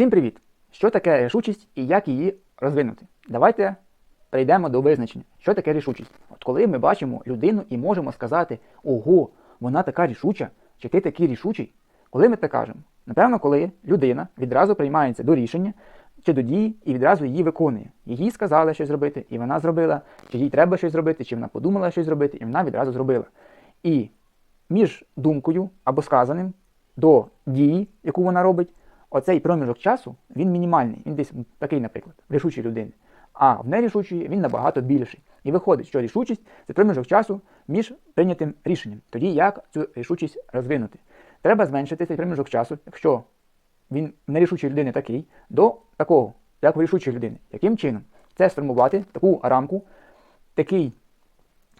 Всім привіт! Що таке рішучість і як її розвинути? Давайте перейдемо до визначення. Що таке рішучість? От коли ми бачимо людину і можемо сказати, ого, вона така рішуча, чи ти такий рішучий, коли ми це кажемо? Напевно, коли людина відразу приймається до рішення чи до дії і відразу її виконує. Їй сказали щось зробити, і вона зробила, чи їй треба щось зробити, чи вона подумала щось зробити, і вона відразу зробила. І між думкою або сказаним до дії, яку вона робить, оцей проміжок часу він мінімальний. Він десь такий, наприклад, в рішучій людини. А в нерішучої він набагато більший. І виходить, що рішучість це проміжок часу між прийнятим рішенням. Тоді як цю рішучість розвинути? Треба зменшити цей проміжок часу, якщо він в нерішучої людини такий, до такого, як в рішучої людини. Яким чином? Це сформувати таку рамку, такий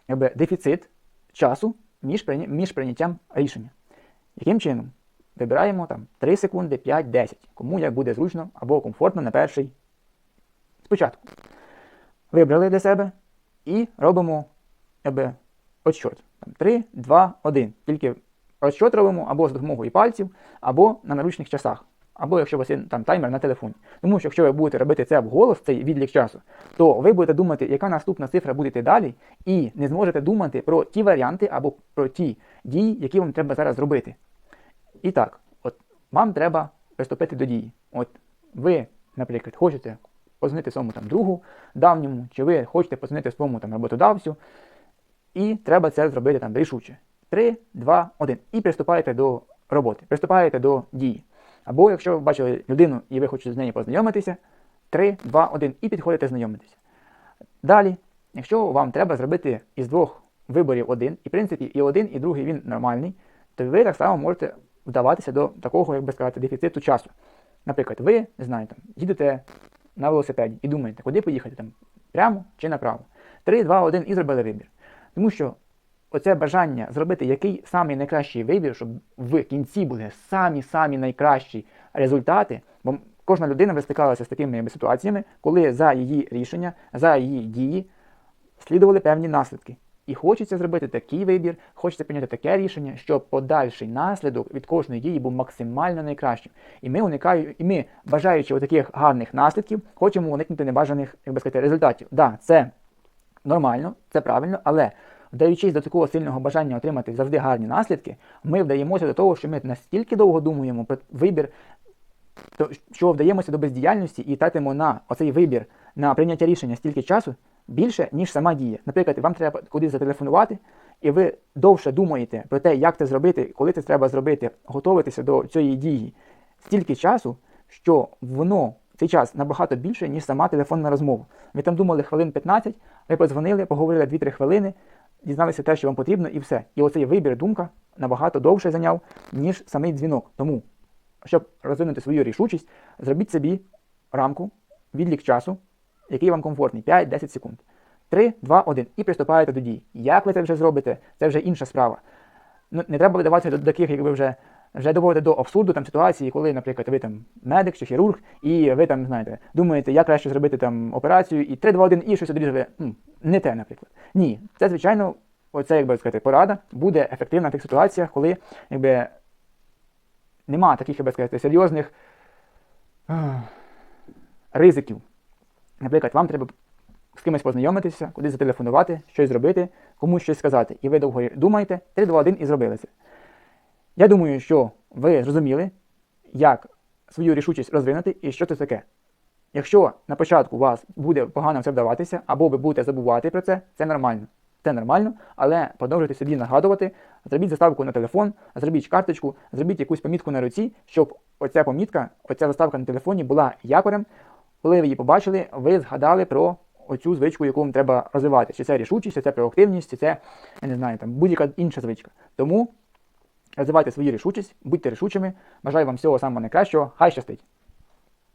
якби, дефіцит часу між прийняттям рішення. Яким чином? Вибираємо там 3 секунди, 5, 10. Кому як буде зручно або комфортно на перший спочатку. Вибрали для себе і робимо якби, отсчет. Там 3, 2, 1. Тільки розчот робимо або з допомогою пальців, або на наручних часах. Або якщо у вас є там таймер на телефоні. Тому що якщо ви будете робити це вголос, цей відлік часу, то ви будете думати, яка наступна цифра буде йти далі, і не зможете думати про ті варіанти або про ті дії, які вам треба зараз зробити. І так, от вам треба приступити до дії. От ви, наприклад, хочете позвонити своєму там другу давньому, чи ви хочете позвонити своєму там роботодавцю, і треба це зробити там рішуче. 3, 2, 1. І приступаєте до роботи, приступаєте до дії. Або якщо ви бачили людину і ви хочете з нею познайомитися, 3, 2, 1 і підходите знайомитися. Далі, якщо вам треба зробити із двох виборів один, і в принципі і один, і другий він нормальний, то ви так само можете вдаватися до такого, як би сказати, дефіциту часу. Наприклад, ви не знаю, там, їдете на велосипеді і думаєте, куди поїхати там, прямо чи направо. 3, 2, 1 і зробили вибір. Тому що оце бажання зробити який самий найкращий вибір, щоб в кінці були самі-самі найкращі результати, бо кожна людина вже стикалася з такими ситуаціями, коли за її рішення, за її дії слідували певні наслідки. І хочеться зробити такий вибір, хочеться прийняти таке рішення, щоб подальший наслідок від кожної дії був максимально найкращим. І ми уникаємо, і ми, бажаючи таких гарних наслідків, хочемо уникнути небажаних, як би сказати, результатів. Да, це нормально, це правильно, але вдаючись до такого сильного бажання отримати завжди гарні наслідки, ми вдаємося до того, що ми настільки довго думаємо про вибір, що вдаємося до бездіяльності і тратимо на оцей вибір на прийняття рішення стільки часу більше, ніж сама дія. Наприклад, вам треба кудись зателефонувати, і ви довше думаєте про те, як це зробити, коли це треба зробити, готуватися до цієї дії стільки часу, що воно цей час набагато більше, ніж сама телефонна розмова. Ви там думали хвилин 15, ви подзвонили, поговорили 2-3 хвилини, дізналися те, що вам потрібно, і все. І оцей вибір, думка набагато довше зайняв, ніж самий дзвінок. Тому, щоб розвинути свою рішучість, зробіть собі рамку, відлік часу, який вам комфортний, 5-10 секунд. 3, 2, 1. І приступаєте до дій. Як ви це вже зробите, це вже інша справа. Ну, не треба видаватися до таких, якби вже вже доводити до абсурду там ситуації, коли, наприклад, ви там медик чи хірург, і ви там знаєте, думаєте, як краще зробити там операцію, і 3, 2, 1, і щось. М, Не те, наприклад. Ні, це звичайно, оце, як би сказати, порада буде ефективна в тих ситуаціях, коли якби нема таких, як сказати, серйозних ризиків. Наприклад, вам треба з кимось познайомитися, кудись зателефонувати, щось зробити, комусь щось сказати. І ви довго думаєте, 3, 2, 1 і зробили це. Я думаю, що ви зрозуміли, як свою рішучість розвинути і що це таке. Якщо на початку у вас буде погано все вдаватися, або ви будете забувати про це, це нормально. Це нормально, але продовжуйте собі нагадувати, зробіть заставку на телефон, зробіть карточку, зробіть якусь помітку на руці, щоб оця помітка, оця заставка на телефоні була якорем. Коли ви її побачили, ви згадали про оцю звичку, яку вам треба розвивати. Чи це рішучість, чи це проактивність, чи це, я не знаю, там будь-яка інша звичка. Тому розвивайте свою рішучість, будьте рішучими. Бажаю вам всього самого найкращого. Хай щастить!